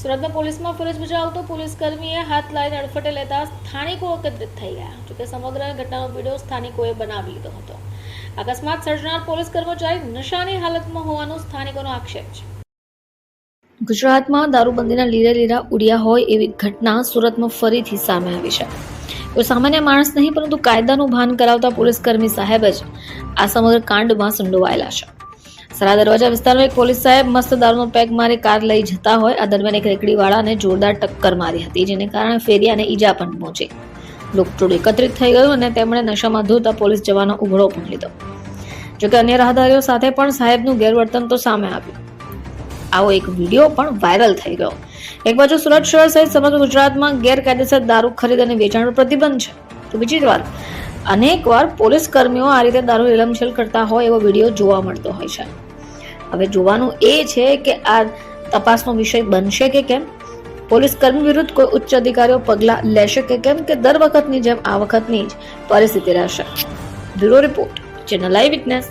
સુરતમાં પોલીસમાં ફરજ બજાવતો પોલીસ કર્મીએ હાથ લાઈને અડફટે લેતા સ્થાનિકો એકત્રિત થઈ ગયા. જોકે સમગ્ર ઘટનાનો વીડિયો સ્થાનિકોએ બનાવી લીધો હતો. અકસ્માત સર્જનાર પોલીસ કર્મચારી નશાની હાલતમાં હોવાનો સ્થાનિકોનો આક્ષેપ છે. ગુજરાતમાં દારૂબંધીના લીરે લીરા ઉડ્યા હોય એવી ઘટના સુરતમાં ફરીથી સામે આવી છે. કોઈ સામાન્ય માણસ નહીં, પરંતુ કાયદાનું ભાન કરાવતા પોલીસકર્મી સાહેબ જ આ સમગ્ર કાંડમાં સંડોવાયેલા છે. સરા દરવાજા વિસ્તારમાં એક પોલીસ સાહેબ મસ્ત દારૂનો પેક મારી કાર લઈ જતા હોય. આ દરમિયાન એક રેકડીવાળાને જોરદાર ટક્કર મારી હતી, જેને કારણે ફેરિયાને ઈજા પણ પહોંચી. લોકટોળ એકત્રિત થઈ ગયું અને તેમણે નશામાં ધોતા પોલીસ જવાનો ઉઘડો પણ લીધો. જોકે અન્ય રાહદારીઓ સાથે પણ સાહેબનું ગેરવર્તન તો સામે આવ્યું. આવો એક વીડિયો પણ વાયરલ થઈ ગયો. એક બાજુ સુરત શહેર સહિત સમગ્ર ગુજરાતમાં ગેરકાયદેસર દારૂ ખરીદ અને વેચાણ પ્રતિબંધ છે. તો બીજી વાર અનેકવાર પોલીસ કર્મીઓ આ રીતે દારૂ રેલમછેલ કરતા હોય એવો વીડિયો જોવા મળતો હોય છે. હવે જોવાનું એ છે કે આ તપાસનો વિષય બનશે કે કેમ? પોલીસ કર્મી વિરુદ્ધ કોઈ ઉચ્ચ અધિકારીઓ પગલાં લેશે કે કેમ? કે દર વખતની જેમ આ વખતની જ પરિસ્થિતિ રહેશે. Bureau report, channel live witness